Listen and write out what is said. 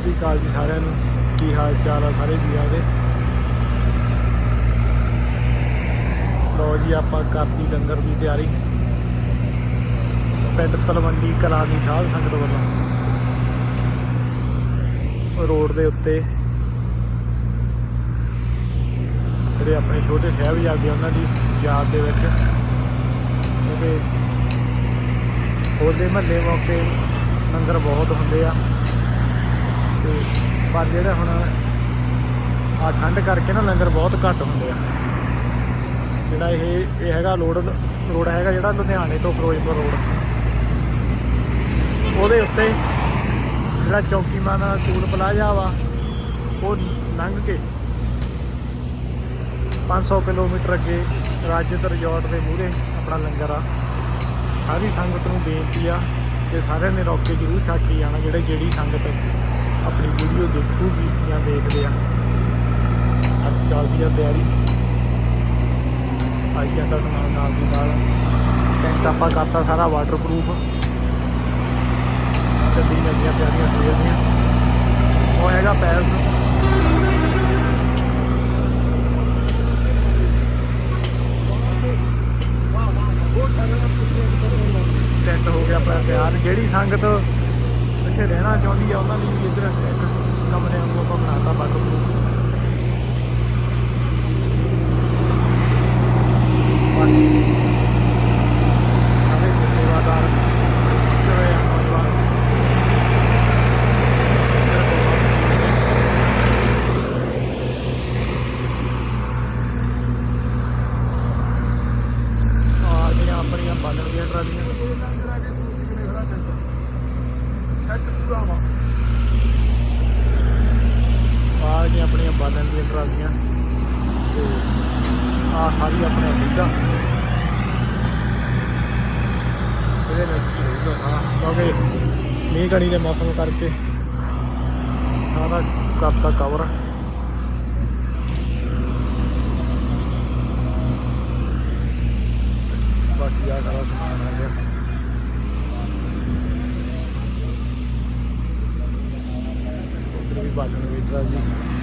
ਸ੍ਰੀ ਅਕਾਲ ਜੀ ਸਾਰਿਆਂ ਨੂੰ। ਕੀ ਹਾਲ ਚਾਲ ਆ ਸਾਰੇ ਵੀਰਾਂ ਦੇ? ਲੋ ਜੀ, ਆਪਾਂ ਕਰਤੀ ਲੰਗਰ ਦੀ ਤਿਆਰੀ। ਪਿੰਡ ਤਲਵੰਡੀ ਕਲਾਂ ਦੀ ਸਾਧ ਸੰਗਤ ਵੱਲੋਂ। ਰੋਡ ਦੇ ਉੱਤੇ। ਜਿਹੜੇ ਆਪਣੇ ਛੋਟੇ ਸਾਹਿਬਜ਼ਾਦੇ ਉਹਨਾਂ ਦੀ ਯਾਦ ਦੇ ਵਿੱਚ। ਕਿਉਂਕਿ ਹੋਲੇ ਮਹੱਲੇ ਮੌਕੇ ਲੰਗਰ ਬਹੁਤ ਹੁੰਦੇ ਆ। ਤੇ ਪਰ ਜਿਹੜਾ ਹੁਣ ਆ ਠੰਡ ਕਰਕੇ ਨਾ ਲੰਗਰ ਬਹੁਤ ਘੱਟ ਹੁੰਦੇ ਆ। ਜਿਹੜਾ ਇਹ ਇਹ ਹੈਗਾ ਲੋੜ ਰੋਡ ਹੈਗਾ ਜਿਹੜਾ ਲੁਧਿਆਣੇ ਤੋਂ ਫਿਰੋਜ਼ਪੁਰ ਰੋਡ। ਉਹਦੇ ਉੱਤੇ ਜਿਹੜਾ ਚੌਕੀਮਾਨ ਟੂਲ ਪਲਾਜ਼ਾ ਵਾ, ਉਹ ਲੰਘ ਕੇ 500 ਕਿਲੋਮੀਟਰ ਅੱਗੇ ਰਾਜਤ ਰਿਜ਼ੋਰਟ ਦੇ ਮੂਹਰੇ ਆਪਣਾ ਲੰਗਰ ਆ। ਸਾਰੀ ਸੰਗਤ ਨੂੰ ਬੇਨਤੀ ਆ ਕਿ ਸਾਰਿਆਂ ਨੇ ਰੋਕ ਜ਼ਰੂਰ ਛੱਡ ਕੇ ਜਾਣਾ, ਜਿਹੜੇ ਜਿਹੜੀ ਸੰਗਤ ਦੇਖੂਗੀ ਜਾਂ ਦੇਖਦੇ ਆ। ਅੱਜ ਚੱਲਦੀ ਆ ਤਿਆਰੀ। ਆਈ ਜਾਂਦਾ ਸਮਾਨ ਨਾਲ ਦੀ ਨਾਲ। ਟੈਂਟ ਆਪਾਂ ਕਰਤਾ ਸਾਰਾ ਵਾਟਰਪ੍ਰੂਫ ਚੱਲੀ ਜਾਂਦੀਆਂ ਤਿਆਰੀਆਂ ਸਵੇਰ ਦੀਆਂ। ਉਹ ਹੈਗਾ ਪੈਲਸ। ਟੈਂਟ ਹੋ ਗਿਆ ਆਪਣਾ ਪਿਆਰ ਜਿਹੜੀ ਸੰਗਤ ਇੱਥੇ ਰਹਿਣਾ ਚਾਹੁੰਦੀ ਆ, ਉਹਨਾਂ ਲਈ ਵੀ ਇੱਧਰ ਇੱਕ ਕਮਰੇ ਨੂੰ ਆਪਾਂ ਬਣਾਤਾ ਵਾਟਰਪ੍ਰੂਫ ਬਾਕੀ ਸਾਰੇ ਸੇਵਾਦਾਰ ਜਿਹੜੇ ਆ ਨੌਜਵਾਨ ਆ ਜਿਹੜੀਆਂ ਆਪਣੀਆਂ ਬਾਲਣ ਦੀਆਂ ਟਰਾਲੀਆਂ ਆ ਨੇ ਆਪਣੀਆਂ ਬਾਲਣ ਦੀਆਂ ਟਰਾਲੀਆਂ ਤੇ ਆ ਸਾਰੀ ਆਪਣੇ ਸਿੱਧਾ। ਇਹਦੇ ਵਿੱਚ ਹੀ ਹਾਂ, ਕਿਉਂਕਿ ਮੀਂਹ ਕਣੀ ਦੇ ਮੌਸਮ ਕਰਕੇ ਸਾਰਾ ਕਰਤਾ ਕਵਰ ਬਾਕੀ ਆ ਸਾਰਾ ਸਮਾਨ ਆ ਗਿਆ। ਵੀ ਬਾਲਣ ਵੇਚ ਰਿਹਾ